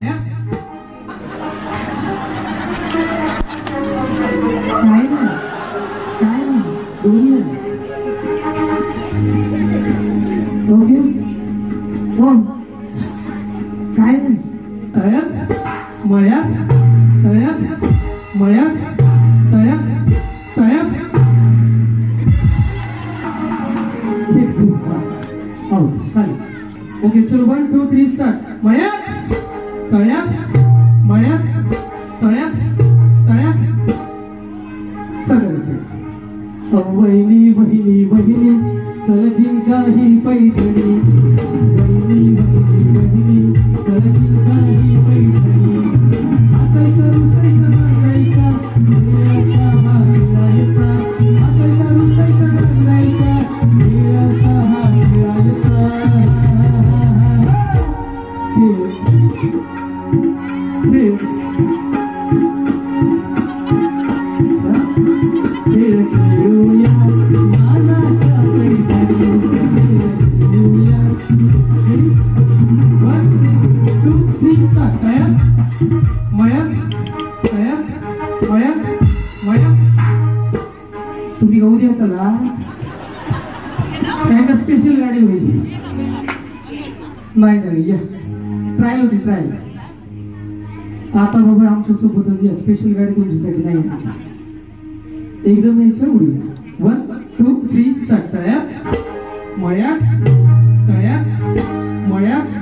काय नाही काय नाही दोन्ही नाही ओके हो काय नाही तळ्यात मळ्यात तळ्यात मळ्यात तळ्यात तळ्यात एक, दोन, हा. हो, चालेल. ओके चलो वन टू थ्री तळ्यात मळ्यात तळ्यात तळ्यात. सगळं हो, वहिनी वहिनी वहिनी चल जिंका ही पैठणी. तुम्ही गाऊ द्या त्याला काय का स्पेशल गाडी होईल नाही नाही या. ट्रायल होती ट्रायल आता बाबा आमच्या सोबतच या स्पेशल गाडी तुमच्यासाठी नाही. एकदम याच्या उडी वन टू थ्री स्टार्ट तळ्यात मळ्यात तळ्यात मळ्यात मळ्यात.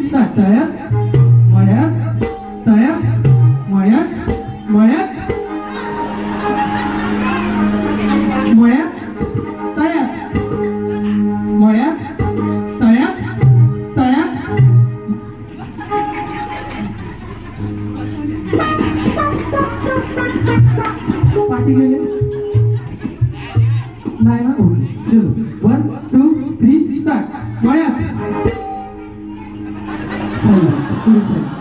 थ्री स्टार्ट ओके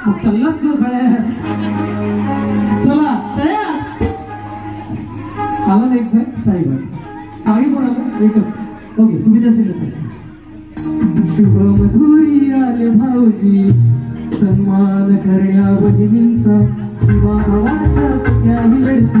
चला तळ्यात आला नाही एकदा नाही बरं आम्ही पण आलो एकच. ओके तुम्ही तसे नसेल शुभ मधुरी आले भाऊजी. सन्मान करण्या बहिणींचा शिवा भावाच्या सख्याही लढती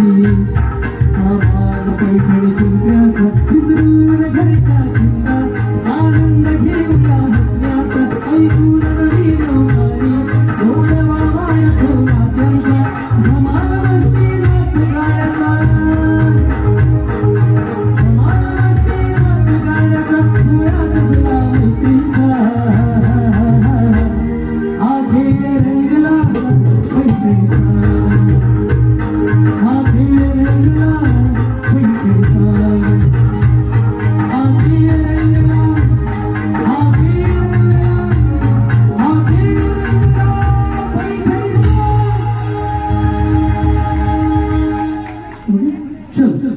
चल चल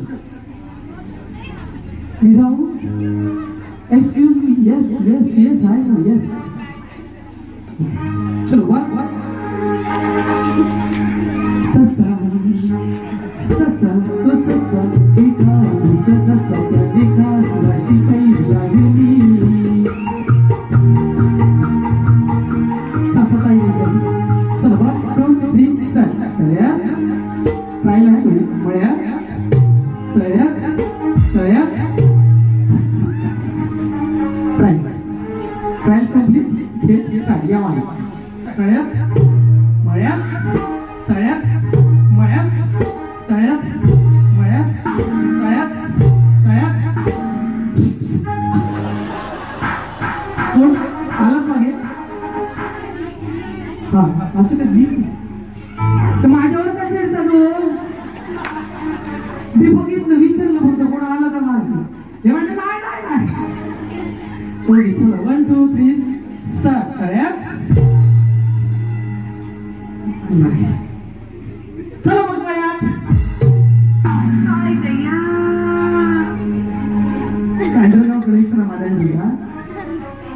मी जाऊ excuse me yes yes yes I know yes चलो वन वन ससा ससा तो ससा देखा उसे ससा क्या देखा सुराशी कई लागली ससा ताई निघाली चलो वन टू थ्री स्टार्ट तळ्या तळ्यात मळ्यात तळ्यात मळ्यात तळ्यात मळ्यात तळ्यात तळ्यात कोण? मागे हा असं का तर माझ्यावर का चिडता तू मी बघितलं विचारलं फक्त कोण आलं का नाही हे म्हणते नाही नाही नाही कोण विचारलं वन टू थ्री तळ्यात नाही. चला मग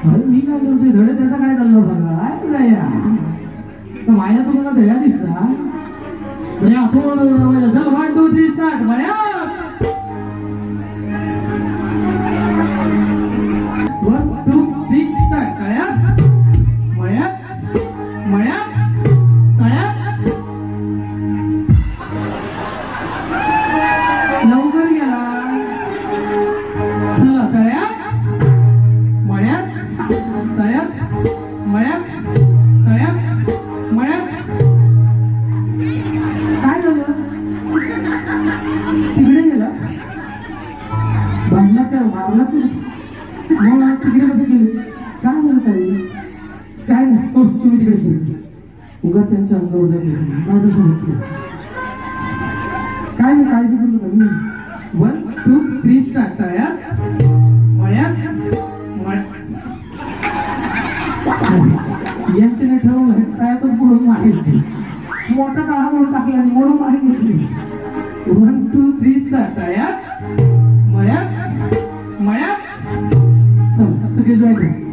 अरे मी काय करतोय? धडे त्याचा काय चाललं बघा? काय दया तर माझ्या तुम्हाला दया दया थोडं चल वन टू थ्री स्टार्ट तिकडे कसं गेले काय झालं ताई काय तुम्ही तिकडे उगा त्यांच्या अंगावर जाईल माझं समजलं काय नाही काळजी करू नका मी वन टू थ्री स्टार्ट तळ्यात मळ्यात मळ यांच्याने ठरवलं पुढून मागायची मोठा काळा म्हणून टाकला आणि म्हणून मागे घेतली वन टू थ्री स्टार्ट तळ्यात मळ्यात मळ्यात चल सगळे जॉईन